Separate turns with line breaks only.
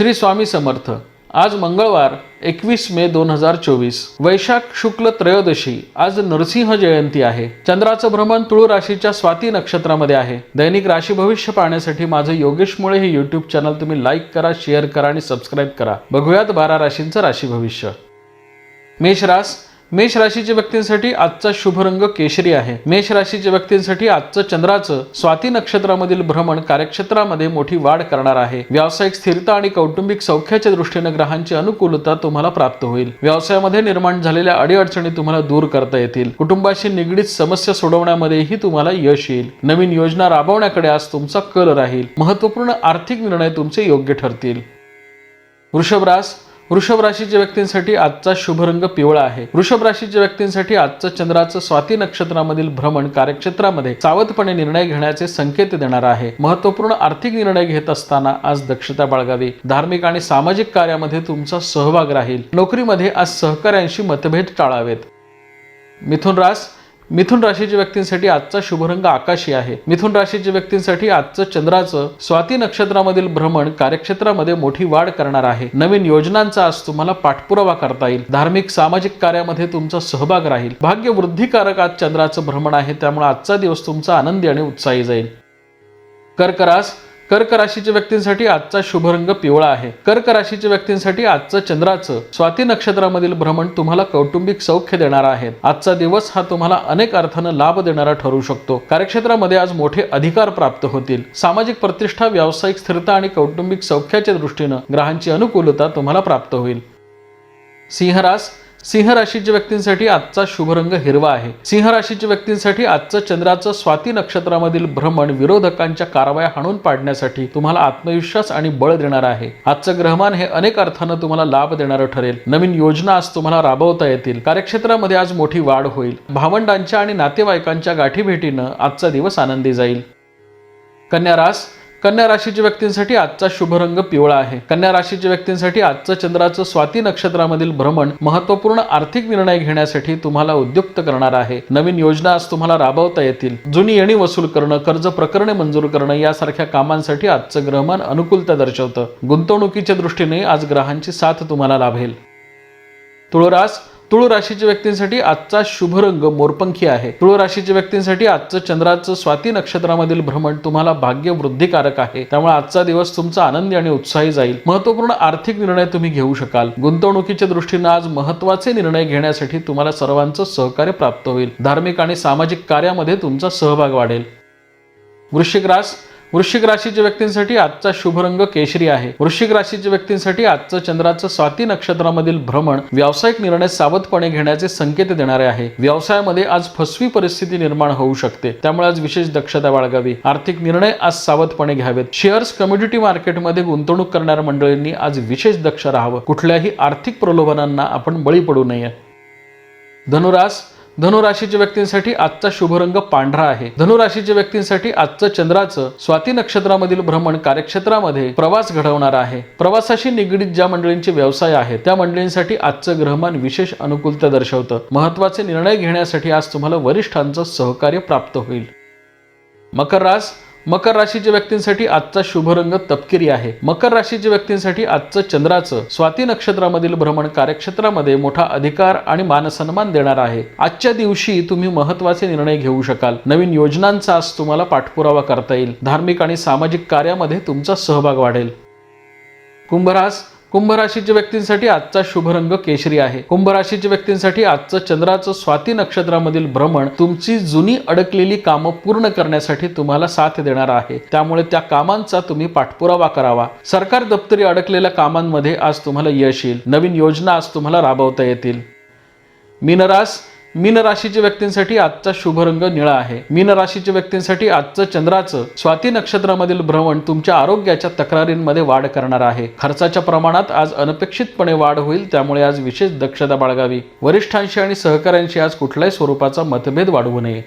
श्री स्वामी समर्थ. आज मंगळवार एकवीस मे दोन हजार चोवीस. वैशाख शुक्ल त्रयोदशी आज नरसिंह जयंती आहे. चंद्राचं भ्रमण तुळू राशीच्या स्वाती नक्षत्रामध्ये आहे. दैनिक राशी भविष्य पाहण्यासाठी माझं योगेश मुळे हे युट्यूब चॅनल तुम्ही लाईक करा शेअर करा आणि सबस्क्राईब करा. बघूयात बारा राशींचं राशी भविष्य. मेष रास मेष राशीच्या व्यक्तींसाठी आजचा शुभ रंग केशरी आहे. मेष राशीच्या व्यक्तींसाठी आजचं चंद्राचं स्वाती नक्षत्रामधील भ्रमण कार्यक्षेत्रामध्ये मोठी वाढ करणार आहे. व्यावसायिक स्थिरता आणि कौटुंबिक सौख्याच्या दृष्टीने ग्रहांची अनुकूलता तुम्हाला प्राप्त होईल. व्यवसायामध्ये निर्माण झालेल्या अडीअडचणी तुम्हाला दूर करता येतील. कुटुंबाशी निगडीत समस्या सोडवण्यामध्येही तुम्हाला यश येईल. नवीन योजना राबवण्याकडे आज तुमचा कल राहील. महत्त्वपूर्ण आर्थिक निर्णय तुमचे योग्य ठरतील. वृषभरास वृषभ राशीच्या व्यक्तींसाठी आजचा शुभ रंग पिवळा आहे. वृषभ राशीच्या व्यक्तींसाठी आजचं चंद्राचं स्वाती नक्षत्रामधील भ्रमण कार्यक्षेत्रामध्ये सावधपणे निर्णय घेण्याचे संकेत देणार आहे. महत्त्वपूर्ण आर्थिक निर्णय घेत असताना आज दक्षता बाळगावी. धार्मिक आणि सामाजिक कार्यामध्ये तुमचा सहभाग राहील. नोकरीमध्ये आज सहकाऱ्यांशी मतभेद टाळावेत. मिथुन रास मिथुन राशीच्या व्यक्तींसाठी आजचा शुभ रंग आकाशी आहे. मिथुन राशीच्या व्यक्तींसाठी आजचं चंद्राचं स्वाती नक्षत्रामधील भ्रमण कार्यक्षेत्रामध्ये मोठी वाढ करणार आहे. नवीन योजनांचा आज तुम्हाला पाठपुरावा करता येईल. धार्मिक सामाजिक कार्यामध्ये तुमचा सहभाग राहील. भाग्य वृद्धिकारक आज चंद्राचं भ्रमण आहे. त्यामुळे आजचा दिवस तुमचा आनंदी आणि उत्साही जाईल. कर्करास कर्क राशीच्या व्यक्तींसाठी आजचा शुभ रंग पिवळा आहे. कर्क राशीच्या व्यक्तींसाठी आजचं चंद्राचं स्वाती नक्षत्रामधील भ्रमण तुम्हाला कौटुंबिक सौख्य देणार आहे. आजचा दिवस हा तुम्हाला अनेक अर्थानं लाभ देणारा ठरू शकतो. कार्यक्षेत्रामध्ये आज मोठे अधिकार प्राप्त होतील. सामाजिक प्रतिष्ठा व्यावसायिक स्थिरता आणि कौटुंबिक सौख्याच्या दृष्टीनं ग्रहांची अनुकूलता तुम्हाला प्राप्त होईल. सिंहरास सिंह राशीच्या व्यक्तींसाठी आजचा शुभरंग हिरवा आहे. सिंह राशीच्या व्यक्तींसाठी आजचं चंद्राचं स्वाती नक्षत्रामधील भ्रमण विरोधकांच्या कारवाया हाणून पाडण्यासाठी तुम्हाला आत्मविश्वास आणि बळ देणार आहे. आजचं ग्रहमान हे अनेक अर्थानं तुम्हाला लाभ देणारं ठरेल. नवीन योजना आज तुम्हाला राबवता येतील. कार्यक्षेत्रामध्ये आज मोठी वाढ होईल. भावंडांच्या आणि नातेवाईकांच्या गाठीभेटीनं आजचा दिवस आनंदी जाईल. कन्या रास कन्या राशीच्या व्यक्तींसाठी आजचा शुभ रंग पिवळा आहे. कन्या राशीच्या व्यक्तींसाठी आजचं चंद्राचं स्वाती नक्षत्रामधील भ्रमण महत्त्वपूर्ण आर्थिक निर्णय घेण्यासाठी तुम्हाला उद्युक्त करणार आहे. नवीन योजना आज तुम्हाला राबवता येतील. जुनी येणी वसूल करणं कर्ज प्रकरणे मंजूर करणं यासारख्या कामांसाठी आजचं ग्रहमान अनुकूलता दर्शवतं. गुंतवणुकीच्या दृष्टीने आज ग्रहांची साथ तुम्हाला लाभेल. तुळरास तुळ राशीच्या व्यक्तींसाठी आजचा शुभ रंग मोरपंखी आहे. तुळ राशीच्या व्यक्तींसाठी आजचं चंद्राचं स्वाती नक्षत्रामधील भ्रमण तुम्हाला भाग्य वृद्धिकारक आहे. त्यामुळे आजचा दिवस तुमचा आनंदी आणि उत्साही जाईल. महत्त्वपूर्ण आर्थिक निर्णय तुम्ही घेऊ शकाल. गुंतवणुकीच्या दृष्टीनं आज महत्त्वाचे निर्णय घेण्यासाठी तुम्हाला सर्वांचं सहकार्य प्राप्त होईल. धार्मिक आणि सामाजिक कार्यामध्ये तुमचा सहभाग वाढेल. वृश्चिक रास वृश्चिक राशीच्या व्यक्तींसाठी आजचा शुभ रंग केशरी आहे. वृश्चिक राशीच्या व्यक्तींसाठी आजचं चंद्राचं स्वाती नक्षत्रामधील भ्रमण व्यावसायिक निर्णय सावधपणे घेण्याचे संकेत देणारे आहे. व्यवसायामध्ये आज फसवी परिस्थिती निर्माण होऊ शकते. त्यामुळे आज विशेष दक्षता बाळगावी. आर्थिक निर्णय आज सावधपणे घ्यावेत. शेअर्स कम्युनिटी मार्केटमध्ये गुंतवणूक करणाऱ्या मंडळींनी आज विशेष दक्ष राहावं. कुठल्याही आर्थिक प्रलोभनांना आपण बळी पडू नये. धनुरास धनुराशीच्या व्यक्तींसाठी आजचा शुभ रंग पांढरा आहे. धनुराशीच्या व्यक्तींसाठी आजचं चंद्राचं स्वाती नक्षत्रामधील भ्रमण कार्यक्षेत्रामध्ये प्रवास घडवणार आहे. प्रवासाशी निगडीत ज्या मंडळींचे व्यवसाय आहेत त्या मंडळींसाठी आजचं ग्रहमान विशेष अनुकूलता दर्शवतं. महत्त्वाचे निर्णय घेण्यासाठी आज तुम्हाला वरिष्ठांचं सहकार्य प्राप्त होईल. मकर रास मकर राशीच्या व्यक्तींसाठी आजचा शुभ रंग तपकिरी आहे. मकर राशीच्या व्यक्तींसाठी आजचं चंद्राचं स्वाती नक्षत्रामधील भ्रमण कार्यक्षेत्रामध्ये मोठा अधिकार आणि मानसन्मान देणार आहे. आजच्या दिवशी तुम्ही महत्त्वाचे निर्णय घेऊ शकाल. नवीन योजनांचा आज तुम्हाला पाठपुरावा करता येईल. धार्मिक आणि सामाजिक कार्यामध्ये तुमचा सहभाग वाढेल. कुंभरास कुंभ राशीच्या व्यक्तींसाठी आजचा शुभ रंग केशरी आहे. कुंभ राशीच्या व्यक्तींसाठी आजचं चंद्राचं स्वाती नक्षत्रामधील भ्रमण तुमची जुनी अडकलेली कामं पूर्ण करण्यासाठी तुम्हाला साथ देणार आहे. त्यामुळे त्या कामांचा तुम्ही पाठपुरावा करावा. सरकार दप्तरी अडकलेल्या कामांमध्ये आज तुम्हाला यश येईल. नवीन योजना आज तुम्हाला राबवता येतील. मीनरास मीन राशीच्या व्यक्तींसाठी आजचा शुभ रंग निळा आहे. मीन राशीच्या व्यक्तींसाठी आजचं चंद्राचं स्वाती नक्षत्रामधील भ्रमण तुमच्या आरोग्याच्या तक्रारींमध्ये वाढ करणार आहे. खर्चाच्या प्रमाणात आज अनपेक्षितपणे वाढ होईल त्यामुळे आज विशेष दक्षता बाळगावी. वरिष्ठांशी आणि सहकाऱ्यांशी आज कुठल्याही स्वरूपाचा मतभेद वाढवू नये.